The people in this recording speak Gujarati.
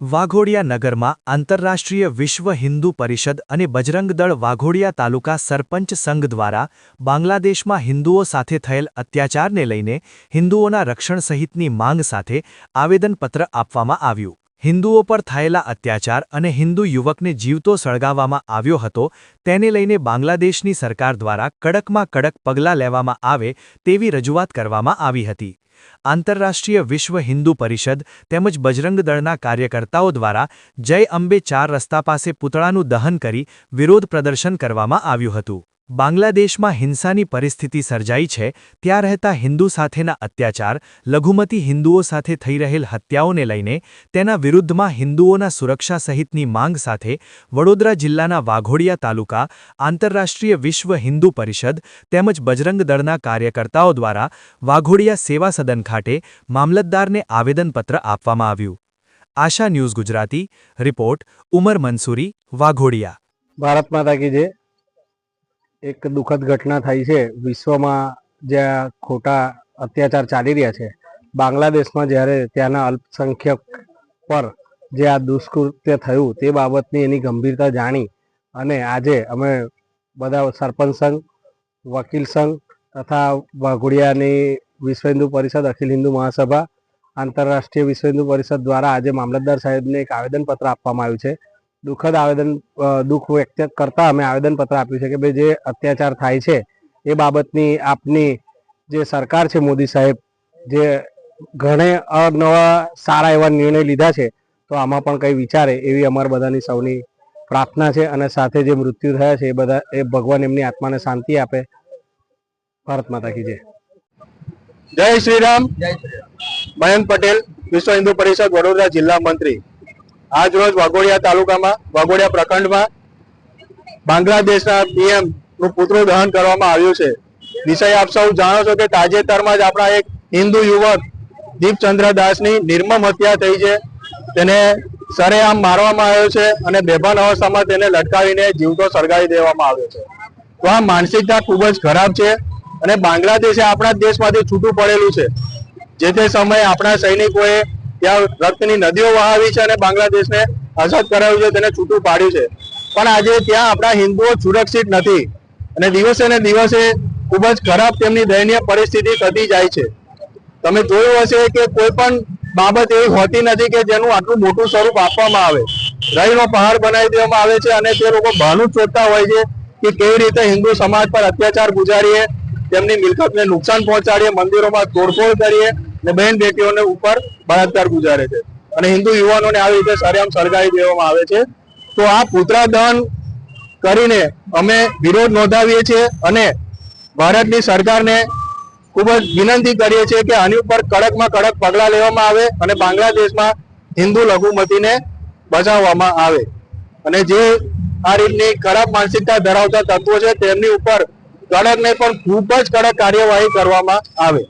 વાઘોડિયા નગરમાં આંતરરાષ્ટ્રીય વિશ્વ હિન્દુ પરિષદ અને બજરંગ દળ વાઘોડિયા તાલુકા સરપંચ સંઘ દ્વારા બાંગ્લાદેશમાં હિન્દુઓ સાથે થયેલ અત્યાચારને લઈને હિન્દુઓના રક્ષણ સહિતની માંગ સાથે આવેદનપત્ર આપવામાં આવ્યું. હિન્દુઓ પર થયેલા અત્યાચાર અને હિન્દુ યુવકને જીવતો સળગાવવામાં આવ્યો હતો, તેને લઈને બાંગ્લાદેશની સરકાર દ્વારા કડકમાં કડક પગલાં લેવામાં આવે તેવી રજૂઆત કરવામાં આવી હતી. આંતરરાષ્ટ્રીય વિશ્વ હિન્દુ પરિષદ તેમજ બજરંગ દળના કાર્યકર્તાઓ દ્વારા જય અંબે ચાર રસ્તા પાસે પૂતળાનું દહન કરી વિરોધ પ્રદર્શન કરવામાં આવ્યું હતું. બાંગ્લાદેશમાં હિંસાની પરિસ્થિતિ સર્જાઈ છે, ત્યાં રહેતા હિન્દુ સાથેના અત્યાચાર, લઘુમતી હિન્દુઓ સાથે થઈ રહેલ હત્યાઓને લઈને, તેના વિરુદ્ધમાં હિન્દુઓના સુરક્ષા સહિતની માંગ સાથે, વડોદરા જિલ્લાના વાઘોડિયા તાલુકા, આંતરરાષ્ટ્રીય વિશ્વ હિન્દુ પરિષદ, તેમજ બજરંગ દળના કાર્યકર્તાઓ દ્વારા, વાઘોડિયા સેવા સદન ખાતે, મામલતદારને આવેદનપત્ર આપવામાં આવ્યું. આશા ન્યૂઝ ગુજરાતી, રિપોર્ટ, ઉમર મંસૂરી, વાઘોડિયા. ભારત માતા કી એક દુઃખદ ઘટના થઈ છે. વિશ્વમાં જ્યાં ખોટા અત્યાચાર ચાલી રહ્યા છે, બાંગ્લાદેશમાં જ્યારે ત્યાંના અલ્પસંખ્યક પર જે આ દુષ્કૃત્ય થયું તે બાબતની એની ગંભીરતા જાણી અને આજે અમે બધા સરપંચ સંઘ, વકીલ સંઘ તથા વાઘોડિયાની વિશ્વ હિન્દુ પરિષદ, અખિલ હિન્દુ મહાસભા, આંતરરાષ્ટ્રીય વિશ્વ હિન્દુ પરિષદ દ્વારા આજે મામલતદાર સાહેબને એક આવેદનપત્ર આપવામાં આવ્યું છે. દુઃખદ આવેદન દુઃખ વ્યક્ત કરતા અમે આવેદનપત્ર આપ્યું છે કે ભાઈ જે અત્યાચાર થાય છે એ બાબતની આપની જે સરકાર છે મોદી સાહેબ જે ઘણે અનવા સારા એવા નિર્ણય લીધા છે તો આમાં પણ કંઈ વિચારે એવી અમારા બધાની સૌની પ્રાર્થના છે અને સાથે જે મૃત્યુ થયા છે એ બધા એ ભગવાન એમની આત્માને શાંતિ આપે. ભારત માતા કી જય. જય શ્રી રામ. મયંક પટેલ વિશ્વ હિન્દુ પરિષદ વડોદરા જિલ્લા મંત્રી. આજ રોજ વાઘોડિયા તાલુકામાં, વાઘોડિયા પ્રખંડમાં બાંગ્લાદેશના પીએમનું પુતળું દહન કરવામાં આવ્યું છે. વિષય આપ સૌ જાણો છો કે તાજેતરમાં જ આપણા એક હિન્દુ યુવક દીપચંદ્ર દાસની નિર્મમ હત્યા થઈ છે. તેને સરેઆમ મારવામાં આવ્યો છે અને બેભાન અવસ્થામાં તેને લટકાવીને જીવતો સળગાવી દેવામાં આવ્યો છે. તો આ માનસિકતા ખૂબ જ ખરાબ છે અને બાંગ્લાદેશ આપણા દેશમાંથી છૂટું પડેલું છે. જે તે સમયે આપણા સૈનિકોએ ત્યાં રક્તની નદીઓ વહાવી છે અને બાંગ્લાદેશને આઝાદ કરાવ્યું છે, તેને છૂટું પાડ્યું છે. પણ આજે ત્યાં આપણા હિન્દુઓ સુરક્ષિત નથી અને દિવસે ને દિવસે ખૂબ જ ખરાબ તેમની દયનીય પરિસ્થિતિ થતી જાય છે. તમે જોયું હશે કે કોઈ પણ બાબત એવી હોતી નથી કે જેનું આટલું મોટું સ્વરૂપ આપવામાં આવે. રહીનો પહાડ બનાવી દેવામાં આવે છે અને તે લોકો ભાનું શોધતા હોય છે કે કેવી રીતે હિન્દુ સમાજ પર અત્યાચાર ગુજારીએ, તેમની મિલકતને નુકસાન પહોંચાડીએ, મંદિરોમાં તોડફોડ કરીએ ને બહેન બેટીઓને ઉપર બળાત્કાર ગુજારે છે. અને હિન્દુ યુવાનોને આવી રીતે સરેઆમ સળગાવી દેવામાં આવે છે. તો આ પુત્રા દહન કરીને અમે વિરોધ નોંધાવીએ છીએ અને ભારતની સરકારને ખૂબ જ વિનંતી કરીએ છીએ કે આની ઉપર કડકમાં કડક પગલાં લેવામાં આવે અને બાંગ્લાદેશમાં હિન્દુ લઘુમતીને બચાવવામાં આવે. અને જે આ રીતની ખરાબ માનસિકતા ધરાવતા તત્વો છે, તેમની ઉપર કડક ને પણ ખૂબ જ કડક કાર્યવાહી કરવામાં આવે.